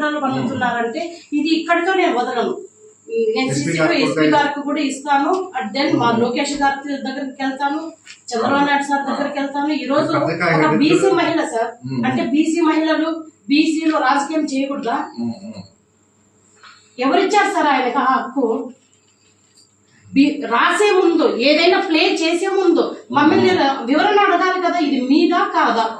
కుట్రలు పన్నుతున్నారంటే ఇది ఇక్కడితో నేను వదలను. నేను ఎస్పీ గారికి ఎస్పీ కూడా- గారికి కూడా ఇస్తాను. అట్ దెన్ మా లోకేష్ గారి దగ్గరికి వెళ్తాను. చంద్రబాబు నాయుడు సార్ దగ్గరికి వెళ్తాను. ఈ రోజు ఒక బీసీ మహిళ సార్. అంటే బీసీ మహిళలు బీసీలో రాజకీయం చేయకూడదా. ఎవరిచ్చారు సార్ ఆయనకు ఆ హక్కు? బి- రాసే ముందు ఏదైనా ప్లే చేసే ముందు. మమ్మల్ని వివరణ అడగాలి కదా? ఇది మీదా కాదా?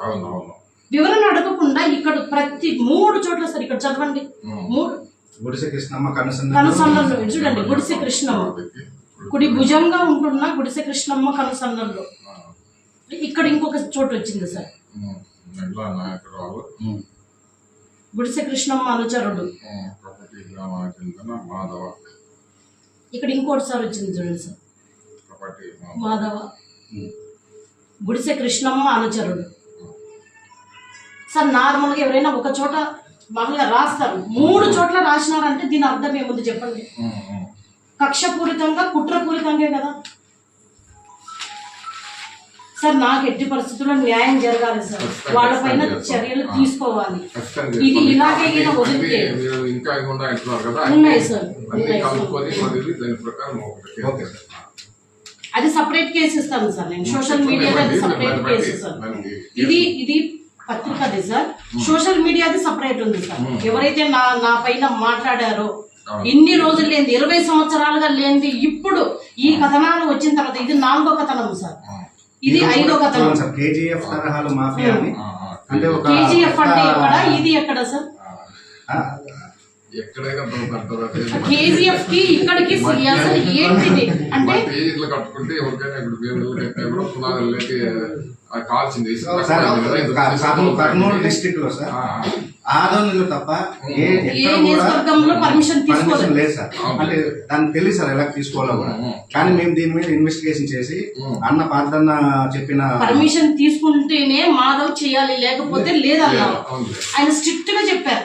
వివరణ అడగకుండా ఇక్కడ ప్రతి మూడు చోట్ల సార్ ఇక్కడ చదవండి. మూడు. గుడిసె కృష్ణమ్మ కనుసన్న కనుసన్నల్లో చూడండి గుడిసె కృష్ణమ్మ. కుడి భుజంగా ఉంటున్న గుడిసె కృష్ణమ్మ కనుసన్నల్లో. ఆ, ఇక్కడ ఇంకొక చోటు వచ్చింది సార్. గుడిసె కృష్ణమ్మ అనుచరుడు. ఇక్కడ ఇంకోటి సార్ వచ్చింది చూడండి సార్. కపటి మాధవ. గుడిసె కృష్ణమ్మ అనుచరుడు. సార్ నార్మల్గా ఎవరైనా ఒక చోట మహిళ రాస్తారు. మూడు చోట్ల రాసినారంటే దీని అర్థం ఏముంది చెప్పండి? ఉమ్, ఉమ్. కక్షపూరితంగా కుట్రపూరితంగా కదా? సార్ నాకు ఎట్టి పరిస్థితుల్లో న్యాయం జరగాలి సార్. వాళ్ళపైన చర్యలు తీసుకోవాలి. ఇది ఇలాగే ఈయన వదిలితే మీరు ఇంకా ఇంకా అంటున్నారు కదా? ఉన్నాయి సార్, సార్. అది సపరేట్ కేసు ఇస్తాను సార్ నేను. సోషల్ మీడియాలో అది సపరేట్ కేసు ఇస్తాను ఇది ఇది పత్రికది సార్. సోషల్ మీడియాది సపరేట్ ఉంది సార్. ఎవరైతే నా నా పైన మాట్లాడారో. ఇన్ని రోజులు లేనిది ఇరవై సంవత్సరాలుగా లేనిది ఇప్పుడు ఈ కథనాలు వచ్చిన తర్వాత ఇది నాలుగో కథనం సార్. ఇది ఐదో కథనం. సార్ కేజీఎఫ్ తరహాలు మాఫియా అని అంటే ఒక కేజీఎఫ్ అంటే పెద్ద- ఎక్కడ ఇది ఎక్కడ సార్? ఆ, ఎక్కడైనా దొరుకుతారు కేజీఎఫ్కి ఇక్కడికి అసలు ఏంటిది? అంటే పేజీలు కట్టుకుంటే ఎవరికైనా ఇప్పుడు కట్టినా కూడా పునాదులు లేకి కర్నూలు డిస్ట్రిక్ట్లో సార్ ఆదోనిలో తప్ప ఏ ఎక్కడ కూడా పర్మిషన్ లేదు సార్. అంటే దానికి తెలియదు సార్ ఎలా తీసుకోవాలో కూడా. కానీ మేము దీని మీద ఇన్వెస్టిగేషన్ చేసి అన్న పార్థన్న చెప్పిన పర్మిషన్ తీసుకుంటేనే మాధవ్ చేయాలి లేకపోతే లేదన్నారు. ఆయన స్ట్రిక్ట్గా చెప్పారు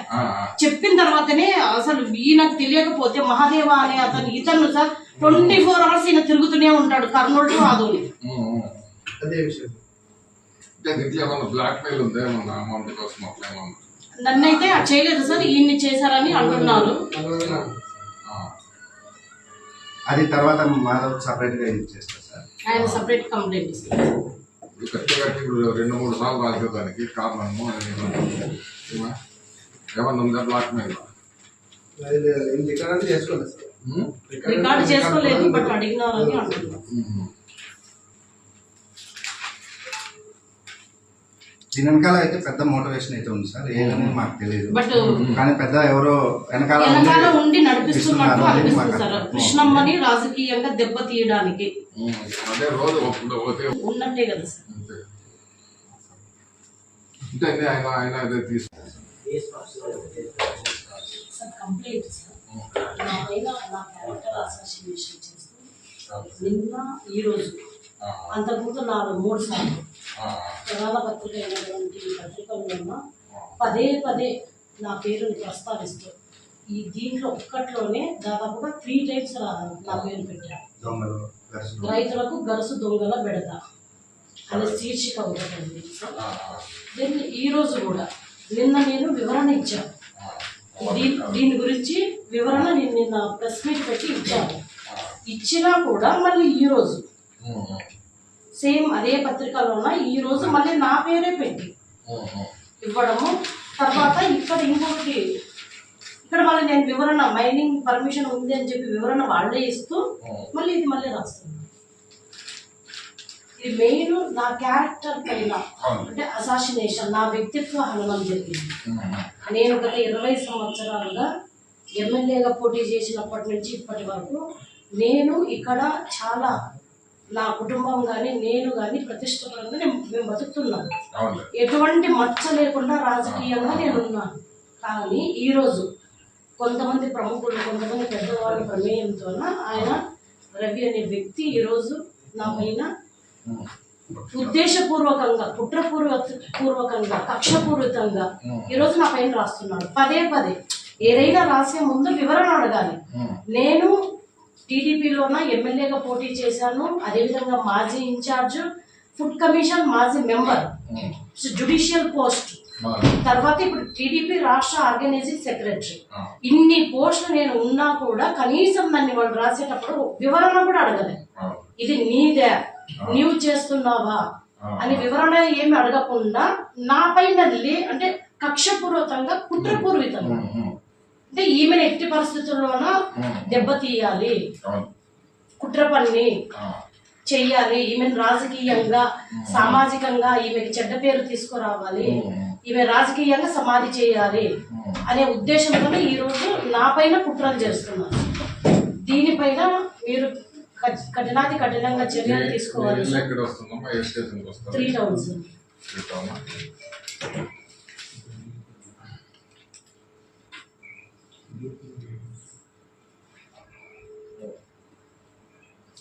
చెప్పిన తర్వాతనే అసలు ఈయనకు తెలియకపోతే మహాదేవ అనే అతను ఇతను సార్ ట్వంటీ ఫోర్ అవర్స్ ఈయన తిరుగుతూనే ఉంటాడు కర్నూలు ఆదోని అదే విషయం. అంటే బ్లాక్ మెయిల్ ఉందా? ఏమన్నా అమౌంట్ కోసం ఏమన్నా? నన్నైతే అది చేయలేదు సార్ ఈయన్ని చేశారని అంటున్నారు. ఆ. అది తర్వాత మాధవ్ సపరేట్గా చేస్తారు సార్. ఆయన సపరేట్ కంప్లైంట్ ఇస్తారు. రెండు మూడు సార్లు రాసేదానికి కారణము అని ఏమన్నా ఏమా? ఏమన్నా ఉందా బ్లాక్ మెయిల్? రికార్డ్ చేసుకోలేదు సార్. రికార్డు చేసుకోలేదు బట్ అడిగినారని అంటున్నారు. దీని వెనకాల అయితే పెద్ద మోటివేషన్ అయితే ఉంది సార్. ఏదనేది మాకు తెలియదు బట్ కానీ పెద్ద ఎవరో వెనకాల ఉండి అర్థం. కృష్ణమ్మని రాజకీయంగా ఒకటి పోతే ఉన్నట్టే కదా సార్. అదే ఆయన ఆయన అదే తీసుకు సార్ కంప్లైంట్ సార్. నా క్యారెక్టర్ అసోసియేషన్ నిన్న ఈ రోజు అంతకుముందు నాలుగు మూడు సార్లు. ప్రధాన పత్రిక అయినటువంటి పదే పదే నా పేరుని ప్రస్తావిస్తూ. ఈ దీంట్లో ఒక్కట్లోనే దాదాపుగా త్రీ టైమ్స్ నా పేరు పెట్టారు. రైతులకు గరుసు దొంగల బెడద అనే శీర్షిక ఒకటి ఉంది సార్ దెన్ ఈ రోజు కూడా నిన్న నేను వివరణ ఇచ్చాను దీని దీని గురించి వివరణ నేను నిన్న ప్రెస్ మీట్ పెట్టి ఇచ్చాను. ఇచ్చినా కూడా మళ్ళీ ఈ రోజు. సేమ్ అదే పత్రికలోన ఈ రోజు మళ్ళీ నా పేరే పెట్టి ఇవ్వడము. తర్వాత ఇక్కడ ఇంకొకటి ఇక్కడ మళ్ళీ నేను వివరణ మైనింగ్ పర్మిషన్ ఉంది అని చెప్పి వివరణ వాళ్ళే ఇస్తూ మళ్ళీ ఇది మళ్ళీ రాస్తున్నాను ఇది మెయిన్ నా క్యారెక్టర్ పైన అంటే అసాసినేషన్ నా వ్యక్తిత్వ హననం జరిగింది. నేను గత ఇరవై సంవత్సరాలుగా ఎమ్మెల్యేగా పోటీ చేసినప్పటి నుంచి ఇప్పటి వరకు నేను ఇక్కడ చాలా నా కుటుంబం కానీ నేను కానీ ప్రతిష్టపరంగా నేను మేము బతుకుతున్నాను. ఎటువంటి మచ్చ లేకుండా రాజకీయంగా నేను ఉన్నాను కానీ ఈరోజు కొంతమంది ప్రముఖులు కొంతమంది పెద్దవాళ్ళ ప్రమేయంతో ఆయన రవి అనే వ్యక్తి ఈరోజు నా పైన ఉద్దేశపూర్వకంగా కుట్రపూర్వ పూర్వకంగా కక్షపూరితంగా ఈరోజు నా పైన రాస్తున్నాడు. పదే పదే ఏదైనా రాసే ముందు వివరణ అడగాలి. నేను టీడీపీలోన ఎమ్మెల్యేగా పోటీ చేశాను అదేవిధంగా మాజీ ఇన్ఛార్జ్ ఫుడ్ కమిషన్ మాజీ మెంబర్ జుడిషియల్ పోస్ట్. ఆ, తర్వాత ఇప్పుడు టీడీపీ రాష్ట్ర ఆర్గనైజింగ్ సెక్రటరీ. ఆ, ఇన్ని పోస్టులు నేను ఉన్నా కూడా కనీసం నన్ను వాళ్ళు రాసేటప్పుడు వివరణ కూడా అడగలేదు ఇది నీదే. నీవు చేస్తున్నావా. అని వివరణ ఏమి అడగకుండా నా పైన అంటే కక్షపూర్వకంగా కుట్రపూర్వితంగా అంటే ఈమెను ఎట్టి పరిస్థితుల్లోన దెబ్బతీయాలి. కుట్ర పన్ని ఆ, చెయ్యాలి. ఈమెను రాజకీయంగా సామాజికంగా ఈమెకి చెడ్డ పేరు తీసుకురావాలి. ఈమె రాజకీయంగా సమాధి చేయాలి. అనే ఉద్దేశంతోనే ఈ రోజు నా పైన కుట్రలు చేస్తున్నారు. దీనిపైన మీరు కఠి- కఠినాతి కఠినంగా చర్యలు తీసుకోవాలి. Three towns.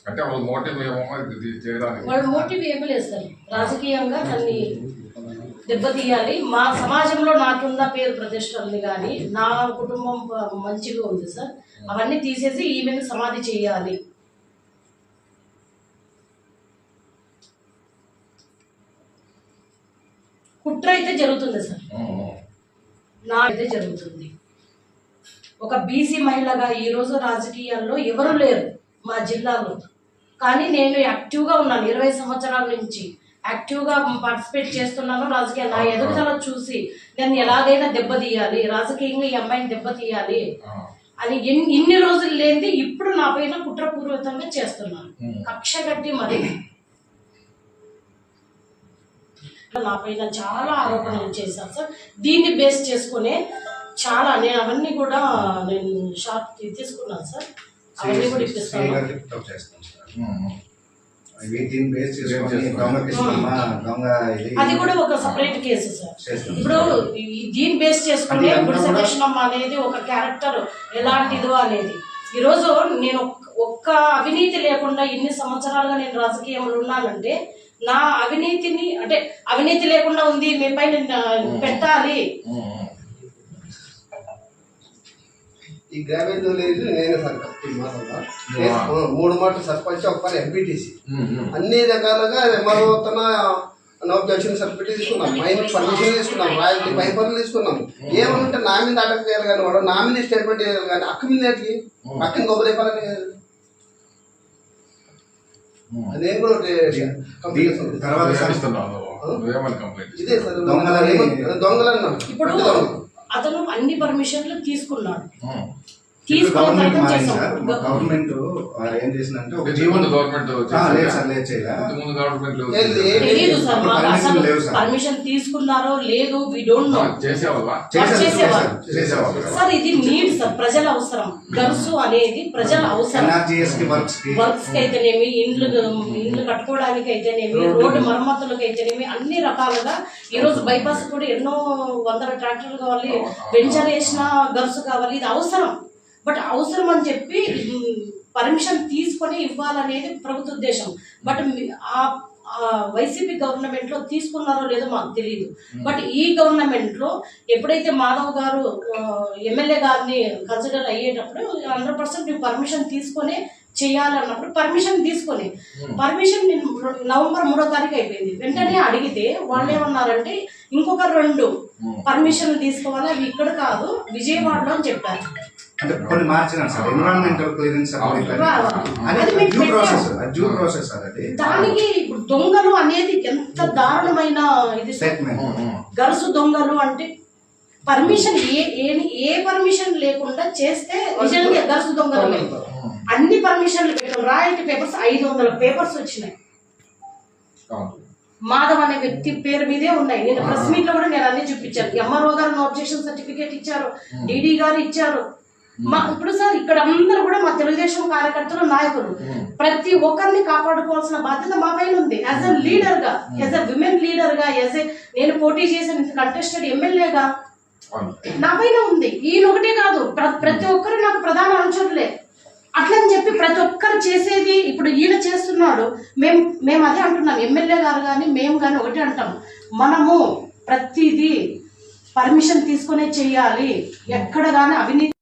అంటే వాళ్ళ మోటివ్ ఏమో ఇది చేయడానికి. వాళ్ళ మోటివ్ ఏమీ లేదు సార్ రాజకీయంగా దాన్ని దెబ్బతీయాలి. మా సమాజంలో నాకున్న పేరు ప్రతిష్టల్ని కానీ నా కుటుంబం మంచిగా ఉంది సార్. అవన్నీ తీసేసి ఈమెను సమాధి చేయాలి. కుట్ర అయితే జరుగుతుంది సార్. నా అయితే జరుగుతుంది. ఒక బీసీ మహిళగా ఈరోజు రాజకీయాల్లో ఎవరు లేరు మా జిల్లాలో. కానీ నేను యాక్టివ్గా ఉన్నాను. ఇరవై సంవత్సరాల నుంచి యాక్టివ్గా పార్టిసిపేట్ చేస్తున్నాను. రాజకీయ నా ఎదుగుదల చూసి నేను ఎలాగైనా దెబ్బతీయాలి రాజకీయంగా ఈ అమ్మాయిని దెబ్బతీయాలి అని ఎన్ని ఇన్ని రోజులు లేనిది ఇప్పుడు నా పైన కుట్రపూర్వకంగా చేస్తున్నాను. కక్ష కట్టి మరి నా పైన చాలా ఆరోపణలు చేశారు సార్. దీన్ని బేస్ చేసుకునే చాలా నేను అవన్నీ కూడా నేను షార్ట్ తీసుకున్నాను సార్. అవన్నీ కూడా ఇప్పిస్తాను. వీటిని బేస్ చేసుకొని. దొంగ దొంగ అది కూడా ఒక సపరేట్ కేసు సార్ ఇప్పుడు ఈ- దీన్ని బేస్ గుడిసె కూడా- కృష్ణమ్మ అనేది ఒక క్యారెక్టర్ ఎలాంటిదో అనేది. ఈరోజు నేను ఒక్- ఒక్క అవినీతి లేకుండా ఇన్ని సంవత్సరాలుగా నేను రాజకీయంలో ఉన్నానంటే నా అవినీతిని అంటే అవినీతి లేకుండా ఉంది మీ పైన పెట్టాలి. ఈ గ్రామీణ విలేజ్ నేనే సార్ కరెక్ట్ మాటలు నువ్వా? మూడు మాటలు సర్పంచ్ ఒక పని ఎంపీటీసీ. అన్ని రకాలుగా ఎంఆర్ఓ తన నోటిఫికేషన్ సర్టిఫికేట్ తీసుకున్నాం. మైన్ పర్మిషన్ తీసుకున్నాం. రాయల్టీ పై పనులు తీసుకున్నాం. ఏమంటే నా మీద అటక్ చేయాలి కానీ వాడు నా మీద స్టేట్మెంట్ చేయాలి కానీ అక్క మీద ఏంటి? అక్కని గొప్ప రేపాలని నేను కూడా కంప్లీట్ ఇదే సార్. దొంగలని- దొంగలన్నా. ఇప్పుడు అతను అన్ని పర్మిషన్లు తీసుకున్నాడు. గవర్నమెంట్ తర్వాత మారింది సార్ గవర్నమెంట్ ఏం చేసిందంటే ఒక గవర్నమెంట్ లేదు లేదు లేవు. పర్మిషన్ తీసుకున్నారో లేదు వి డోంట్ నో సార్ ఇది నీడ్ సార్ ప్రజల అవసరం. గర్సు అనేది ప్రజల అవసరం. ఎన్ఆర్జీఎస్కి వర్క్స్కి. వర్క్స్కి అయితేనేమి ఇండ్లు ఇండ్లు కట్టుకోవడానికి అయితేనేమి రోడ్డు మరమ్మతులకు అయితేనేమి అన్ని రకాలుగా ఈ రోజు బైపాస్ కూడా ఎన్నో వందల ట్రాక్టర్లు కావాలి వెంచర్ వేసిన గర్సు కావాలి ఇది అవసరం. బట్ అవసరం అని చెప్పి పర్మిషన్ తీసుకొని ఇవ్వాలనేది ప్రభుత్వ ఉద్దేశం. బట్ ఆ వైసీపీ గవర్నమెంట్లో తీసుకున్నారో లేదో మాకు తెలియదు బట్ ఈ గవర్నమెంట్లో ఎప్పుడైతే మాధవ్ గారు ఎమ్మెల్యే గారిని కన్సిడర్ అయ్యేటప్పుడు హండ్రెడ్ పర్సెంట్ పర్మిషన్ తీసుకొని చేయాలన్నప్పుడు పర్మిషన్ తీసుకొని. పర్మిషన్ నవంబర్ మూడో తారీఖు అయిపోయింది. వెంటనే అడిగితే వాళ్ళు ఏమన్నారంటే ఇంకొక రెండు పర్మిషన్ తీసుకోవాలి అవి ఇక్కడ కాదు విజయవాడలో అని చెప్పారు. అంటే కొన్ని మార్చినారు సార్. ఎన్విరాన్మెంటల్ క్లియరెన్స్ అది డ్యూ. ప్రాసెస్ అది డ్యూ ప్రాసెస్ సార్ అది. దానికి దొంగలు అనేది ఎంత దారుణమైన ఇది సార్. స్టేట్మెంట్ గరుసు దొంగలు అంటే పర్మిషన్ ఏ ఏ- ఏ పర్మిషన్ లేకుండా చేస్తే నిజంగా గరుసు దొంగలు అన్ని పర్మిషన్లు పెట్టాం రాయల్టీ పేపర్స్ ఐదు వందల పేపర్స్ వచ్చినాయి. మాధవ్ అనే వ్యక్తి పేరు మీదే ఉన్నాయి. నేను ప్రెస్ మీట్లో కూడా నేను అన్ని చూపించాను. ఎంఆర్ఓ గారు అబ్జెక్షన్ సర్టిఫికేట్ ఇచ్చారు. డిడి గారు ఇచ్చారు. మా ఇప్పుడు సార్ ఇక్కడ అందరూ కూడా మా తెలుగుదేశం కార్యకర్తలు నాయకులు. ప్రతి ఒక్కరిని కాపాడుకోవాల్సిన బాధ్యత మా పైన ఉంది. యాజ్ ఎ లీడర్గా యాజ్ ఎ విమెన్ లీడర్గా యాజ్ ఎ నేను పోటీ చేసిన కంటెస్టెడ్ ఎమ్మెల్యేగా నా పైన ఉంది. ఈయన ఒకటే కాదు. ప్ర- ప్రతి ఒక్కరు నాకు ప్రధాన అనుచరులే అట్లని చెప్పి ప్రతి ఒక్కరు చేసేది ఇప్పుడు ఈయన చేస్తున్నాడు. మేము మేము అదే అంటున్నాం. ఎమ్మెల్యే గారు కానీ మేము కానీ ఒకటే అంటాం. మనము ప్రతిదీ పర్మిషన్ తీసుకునే చెయ్యాలి ఎక్కడ కానీ అవినీతి